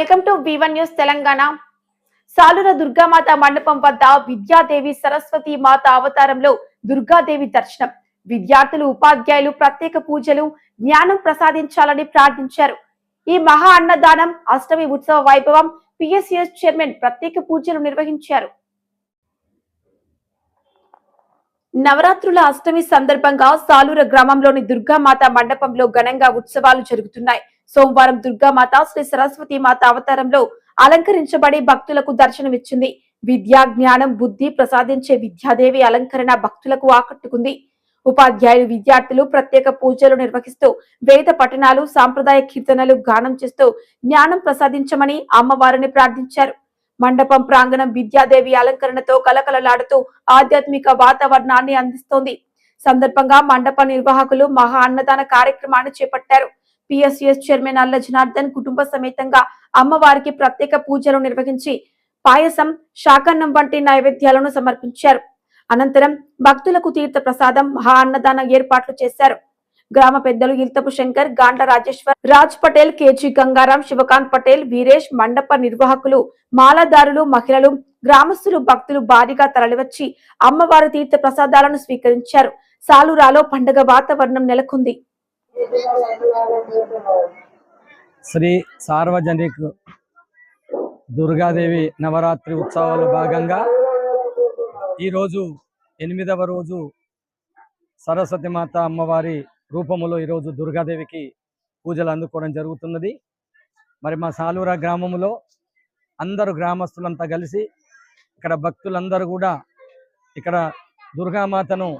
Welcome to Vivan news Telangana. Salura Durgamata మండపం వద్ద విద్యాదేవి సరస్వతి మాత అవతారంలో దుర్గాదేవి దర్శనం. విద్యార్థులు ఉపాధ్యాయులు ప్రత్యేక పూజలు జ్ఞానం ప్రసాదించాలని ప్రార్థించారు. ఈ మహా అన్నదానం అష్టమి ఉత్సవ వైభవం పిఎస్ఎస్ చైర్మన్ ప్రత్యేక పూజలు నిర్వహించారు. నవరాత్రుల అష్టమి సందర్భంగా సాలూర గ్రామంలోని దుర్గామాత మండపంలో ఘనంగా ఉత్సవాలు జరుగుతున్నాయి. సోమవారం దుర్గామాత శ్రీ సరస్వతి మాత అవతారంలో అలంకరించబడి భక్తులకు దర్శనమిచ్చింది. విద్యా జ్ఞానం బుద్ధి ప్రసాదించే విద్యాదేవి అలంకరణ భక్తులకు ఆకట్టుకుంది. ఉపాధ్యాయులు విద్యార్థులు ప్రత్యేక పూజలు నిర్వహిస్తూ వేద పఠనాలు సాంప్రదాయ కీర్తనలు గానం చేస్తూ జ్ఞానం ప్రసాదించమని అమ్మవారిని ప్రార్థించారు. మండపం ప్రాంగణం విద్యాదేవి అలంకరణతో కలకలలాడుతూ ఆధ్యాత్మిక వాతావరణాన్ని అందిస్తోంది. సందర్భంగా మండప నిర్వాహకులు మహా అన్నదాన కార్యక్రమాన్ని చేపట్టారు. పిఎస్యుఎస్ చైర్మన్ అల్ల జనార్దన్ కుటుంబ సమేతంగా అమ్మవారికి ప్రత్యేక పూజలు నిర్వహించి పాయసం శాకన్నం వంటి నైవేద్యాలను సమర్పించారు. అనంతరం భక్తులకు తీర్థ ప్రసాదం మహా అన్నదాన ఏర్పాట్లు చేశారు. గ్రామ పెద్దలు ఇల్తపు శంకర్ గాండ్ల రాజేశ్వర్ రాజ్ పటేల్ కేజీ గంగారాం శివకాంత్ పటేల్ వీరేష్ మండప నిర్వాహకులు మాలదారులు మహిళలు గ్రామస్తులు భక్తులు భారీగా తరలివచ్చి అమ్మవారి తీర్థ ప్రసాదాలను స్వీకరించారు. సాలురాలో పండగ వాతావరణం నెలకొంది. శ్రీ సార్వజనిక్ దుర్గాదేవి నవరాత్రి ఉత్సవాలు భాగంగా ఈరోజు ఎనిమిదవ రోజు సరస్వతి మాత అమ్మవారి రూపములో ఈరోజు దుర్గాదేవికి పూజలు అందుకోవడం జరుగుతున్నది. మరి మా సాలూరా గ్రామంలో అందరు గ్రామస్తులంతా కలిసి ఇక్కడ భక్తులందరూ కూడా ఇక్కడ దుర్గామాతను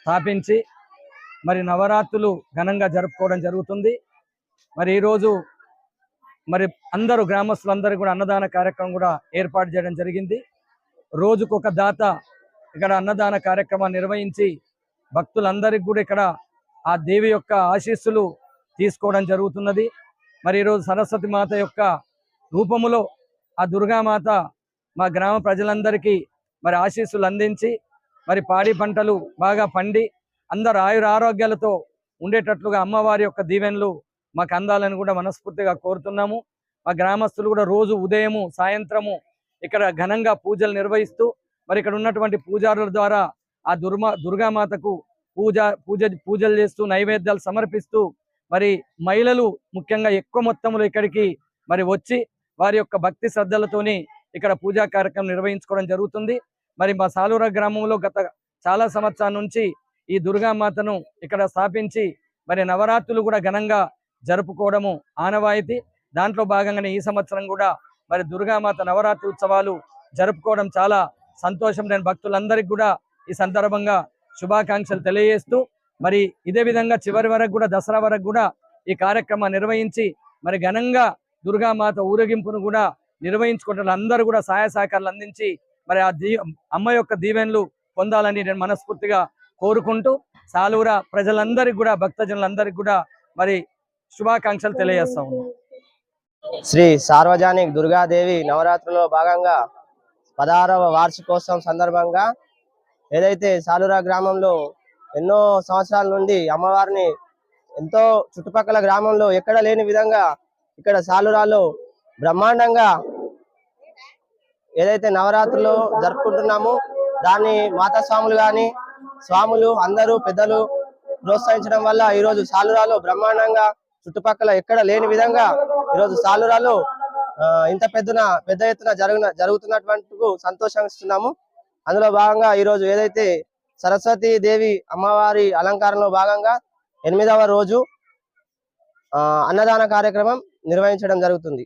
స్థాపించి మరి నవరాత్రులు ఘనంగా జరుపుకోవడం జరుగుతుంది. మరి ఈరోజు మరి అందరూ గ్రామస్తులందరూ కూడా అన్నదాన కార్యక్రమం కూడా ఏర్పాటు చేయడం జరిగింది. రోజుకు ఒక దాత ఇక్కడ అన్నదాన కార్యక్రమాన్ని నిర్వహించి భక్తులందరికీ కూడా ఇక్కడ ఆ దేవి యొక్క ఆశీస్సులు తీసుకోవడం జరుగుతున్నది. మరి ఈరోజు సరస్వతి మాత యొక్క రూపములో ఆ దుర్గామాత మా గ్రామ ప్రజలందరికీ మరి ఆశీస్సులు అందించి మరి పాడి పంటలు బాగా పండి అందరు ఆయుర ఆరోగ్యాలతో ఉండేటట్లుగా అమ్మవారి యొక్క దీవెనలు మాకు అందాలని కూడా మనస్ఫూర్తిగా కోరుతున్నాము. మా గ్రామస్తులు కూడా రోజు ఉదయము సాయంత్రము ఇక్కడ ఘనంగా పూజలు నిర్వహిస్తూ మరి ఇక్కడ ఉన్నటువంటి పూజారుల ద్వారా ఆ దుర్మా దుర్గామాతకు పూజ పూజ పూజలు చేస్తూ నైవేద్యాలు సమర్పిస్తూ మరి మహిళలు ముఖ్యంగా ఎక్కువ మొత్తంలో ఇక్కడికి మరి వచ్చి వారి యొక్క భక్తి శ్రద్ధలతోని ఇక్కడ పూజా కార్యక్రమం నిర్వహించుకోవడం జరుగుతుంది. మరి మా సాలూర గ్రామంలో గత చాలా సంవత్సరాల నుంచి ఈ దుర్గామాతను ఇక్కడ స్థాపించి మరి నవరాత్రులు కూడా ఘనంగా జరుపుకోవడము ఆనవాయితీ. దాంట్లో భాగంగానే ఈ సంవత్సరం కూడా మరి దుర్గామాత నవరాత్రి ఉత్సవాలు జరుపుకోవడం చాలా సంతోషం. నేను భక్తులందరికీ కూడా ఈ సందర్భంగా శుభాకాంక్షలు తెలియజేస్తూ మరి ఇదే విధంగా చివరి వరకు కూడా దసరా వరకు కూడా ఈ కార్యక్రమాన్ని నిర్వహించి మరి ఘనంగా దుర్గామాత ఊరేగింపును కూడా నిర్వహించుకుంటున్న అందరూ కూడా సహాయ సహకారాలు అందించి మరి ఆ దీ అమ్మ యొక్క దీవెనలు పొందాలని నేను మనస్ఫూర్తిగా కోరుకుంటూ సాలూర ప్రజలందరికీ కూడా భక్తజనులందరికీ కూడా మరి శుభాకాంక్షలు తెలియజేస్తా ఉన్నాను శ్రీ సార్వజనిక్ దుర్గాదేవి నవరాత్రిలో భాగంగా పదహారవ వార్షికోత్సవం సందర్భంగా ఏదైతే సాలురా గ్రామంలో ఎన్నో సంవత్సరాల నుండి అమ్మవారిని ఎంతో చుట్టుపక్కల గ్రామంలో ఎక్కడ లేని విధంగా ఇక్కడ సాలూరాలో బ్రహ్మాండంగా ఏదైతే నవరాత్రులు జరుపుకుంటున్నామో దాన్ని మాతాస్వాములు కానీ స్వాములు అందరూ పెద్దలు ప్రోత్సహించడం వల్ల ఈరోజు సాలురాలో బ్రహ్మాండంగా చుట్టుపక్కల ఎక్కడ లేని విధంగా ఈరోజు సాలురాలో ఆ, ఇంత పెద్దన పెద్ద ఎత్తున జరుగున జరుగుతున్నటువంటి సంతోషిస్తున్నాము అందులో భాగంగా ఈరోజు ఏదైతే సరస్వతి దేవి అమ్మవారి అలంకారంలో భాగంగా ఎనిమిదవ రోజు ఆ, అన్నదాన కార్యక్రమం నిర్వహించడం జరుగుతుంది.